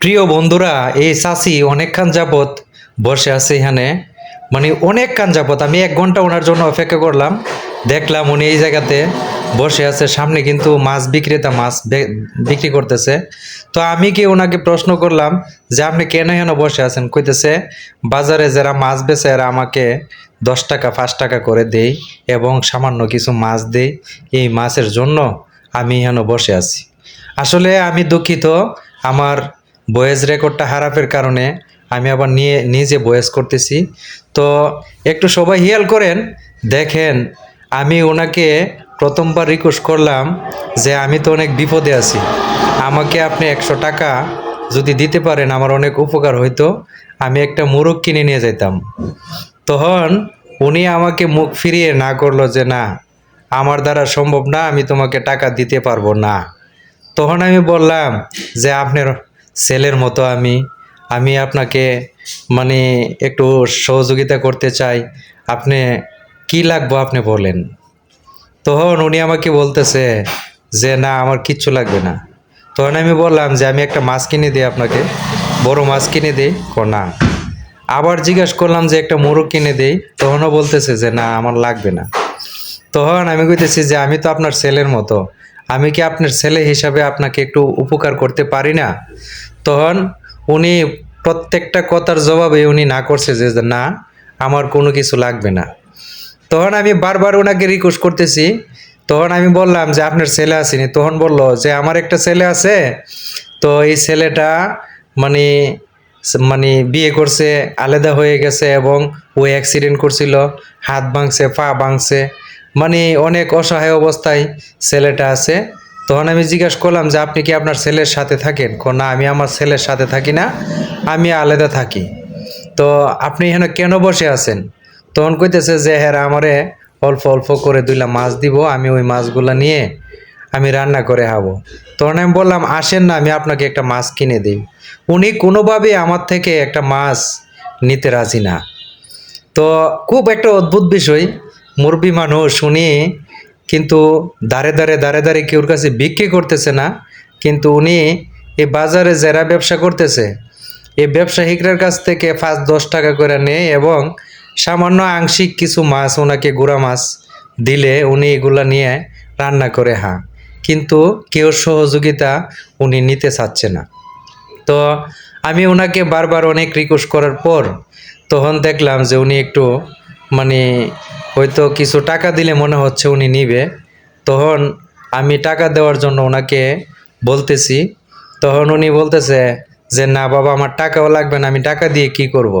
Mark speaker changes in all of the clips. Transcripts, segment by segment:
Speaker 1: প্রিয় বন্ধুরা, এই চাষি অনেকক্ষণ যাবত বসে আছে এখানে। মানে অনেকক্ষণ যাবত আমি এক ঘণ্টা ওনার জন্য অপেক্ষা করলাম। দেখলাম উনি এই জায়গাতে বসে আছে, সামনে কিন্তু মাছ বিক্রেতা মাছ বিক্রি করতেছে। তো আমি কি ওনাকে প্রশ্ন করলাম যে, আপনি কেন এখানে বসে আছেন? কইতেছে, বাজারে যারা মাছ বেচে, এরা আমাকে দশ টাকা, পাঁচ টাকা করে দেই এবং সামান্য কিছু মাছ দেই। এই মাছের জন্য আমি এখানে বসে আছি। আসলে আমি দুঃখিত, আমার ভয়েস রেকর্ডটা খারাপের কারণে আমি আবার নিয়ে, নিজে ভয়েস করতেছি। তো একটু সবাই হিয়াল করেন, দেখেন আমি ওনাকে প্রথমবার রিকোয়েস্ট করলাম যে আমি তো অনেক বিপদে আছি। আমাকে আপনি একশো টাকা যদি দিতে পারেন, আমার অনেক উপকার হইতো, আমি একটা মুরগ কিনে নিয়ে যেতাম তখন উনি আমাকে মুখ ফিরিয়ে না করল যে, না, আমার দ্বারা সম্ভব না, আমি তোমাকে টাকা দিতে পারব না। তখন আমি বললাম যে, আপনার ছেলের মতো আমি। আমি আপনাকে মানে একটু সহযোগিতা করতে চাই। আপনি কি লাগবো আপনি বলেন। তখন উনি আমাকে বলতেছে যে, না, আমার কিচ্ছু লাগবে না। তখন আমি বললাম যে, আমি একটা মাছ কিনে দিই আপনাকে। বড় মাছ কিনে দিই? কো, না। আবার জিজ্ঞাসা করলাম যে, একটা মোরগ কিনে দেই? তখনও বলতেছে যে, না, আমার লাগবে না। তখন আমি কইতেছি যে, আমি তো আপনার ছেলের মতো। আমি কি আপনার ছেলে হিসাবে আপনাকে একটু উপকার করতে পারি না? তখন উনি প্রত্যেকটা কথার জবাবে উনি না করছে যে, না, আমার কোনো কিছু লাগবে না। তখন আমি বারবার ওনাকে রিকোয়েস্ট করতেছি। তখন আমি বললাম যে, আপনার ছেলে আসেনি। তখন বলল যে, আমার একটা ছেলে আছে। তো এই ছেলেটা মানে মানে বিয়ে করছে, আলাদা হয়ে গেছে এবং ও অ্যাক্সিডেন্ট করছিল, হাত ভাঙছে, পা ভাঙছে। মানে অনেক অসহায় অবস্থায় ছেলেটা আছে। তখন আমি জিজ্ঞাসা করলাম যে, আপনি কি আপনার ছেলের সাথে থাকেন? না, আমি আমার ছেলের সাথে থাকি না, আমি আলাদা থাকি। তো আপনি এখানে কেন বসে আছেন? তখন কইতেছে যে হ্যাঁ আমারে অল্প অল্প করে দুইলা মাছ দিব, আমি ওই মাছগুলো নিয়ে আমি রান্না করে খাব। তখন আমি বললাম, আসেন না, আমি আপনাকে একটা মাছ কিনে দিই। উনি কোনোভাবে আমার থেকে একটা মাছ নিতে রাজি না। তো খুব একটা অদ্ভুত বিষয় মুরবি মানুষ, উনি কিন্তু দাঁড়ে দাঁড়ে দাঁড়ে দাঁড়ে কেউর কাছে বিক্রি করতেছে না, কিন্তু উনি এই বাজারে যারা ব্যবসা করতেছে এই ব্যবসায়িকদের কাছ থেকে পাঁচ দশ টাকা করে নেয় এবং সামান্য আংশিক কিছু মাছ, ওনাকে গুঁড়া মাছ দিলে উনি এগুলা নিয়ে রান্না করে হা কিন্তু কেউ সহযোগিতা উনি নিতে চাচ্ছে না। তো আমি ওনাকে বারবার অনেক রিকোয়েস্ট করার পর তখন দেখলাম যে উনি একটু মানে হয়তো কিছু টাকা দিলে মনে হচ্ছে উনি নিবে। তখন আমি টাকা দেওয়ার জন্য ওনাকে বলতেছি। তখন উনি বলতেছে যে, না বাবা, আমার টাকাও লাগবে না, আমি টাকা দিয়ে কি করব।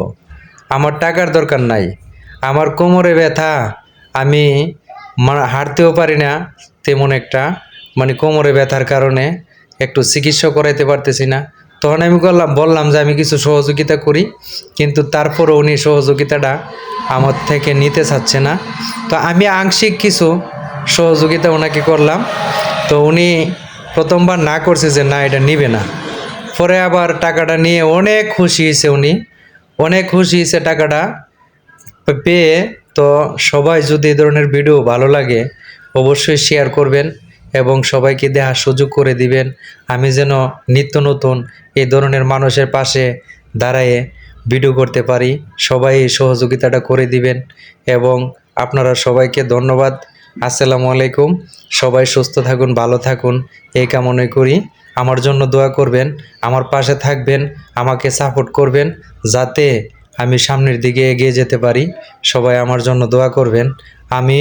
Speaker 1: আমার টাকার দরকার নাই। আমার কোমরে ব্যথা, আমি হাঁটতেও পারি না তেমন একটা। মানে কোমরে ব্যথার কারণে একটু চিকিৎসা করাইতে পারতেছি না। তখন আমি করলাম বললাম যে আমি কিছু সহযোগিতা করি, কিন্তু তারপরও উনি সহযোগিতাটা আমার থেকে নিতে চাচ্ছে না। তো আমি আংশিক কিছু সহযোগিতা ওনাকে করলাম। তো উনি প্রথমবার না করছে যে না, এটা নিবে না। পরে আবার টাকাটা নিয়ে অনেক খুশি হয়েছে উনি। অনেক খুশি হয়েছে টাকাটা পেয়ে। তো সবাই যদি এই ধরনের ভিডিও ভালো লাগে, অবশ্যই শেয়ার করবেন। এবং সবাইকে দেখার সুযোগ করে দিবেন। আমি যেন নিত্য নতুন এই ধরনের মানুষের পাশে দাঁড়ায়ে ভিডিও করতে পারি। সবাই এই সহযোগিতাটা করে দিবেন এবং আপনারা সবাইকে ধন্যবাদ। আসসালামু আলাইকুম। সবাই সুস্থ থাকুন, ভালো থাকুন। এই কামনাই করি। আমার জন্য দোয়া করবেন, আমার পাশে থাকবেন, আমাকে সাপোর্ট করবেন যাতে আমি সামনের দিকে এগিয়ে যেতে পারি। সবাই আমার জন্য দোয়া করবেন। আমি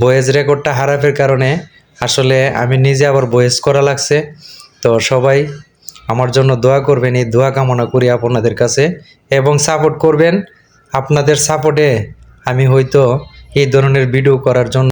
Speaker 1: বয়েজ রেকর্ডটা হারাপের কারণে আসলে আমি নিজে আবার বয়েস করা লাগছে। তো সবাই আমার জন্য দোয়া করবেন, এই দোয়া কামনা করি আপনাদের কাছে এবং সাপোর্ট করবেন। আপনাদের সাপোর্টে আমি হয়তো এই ধরনের ভিডিও করার জন্য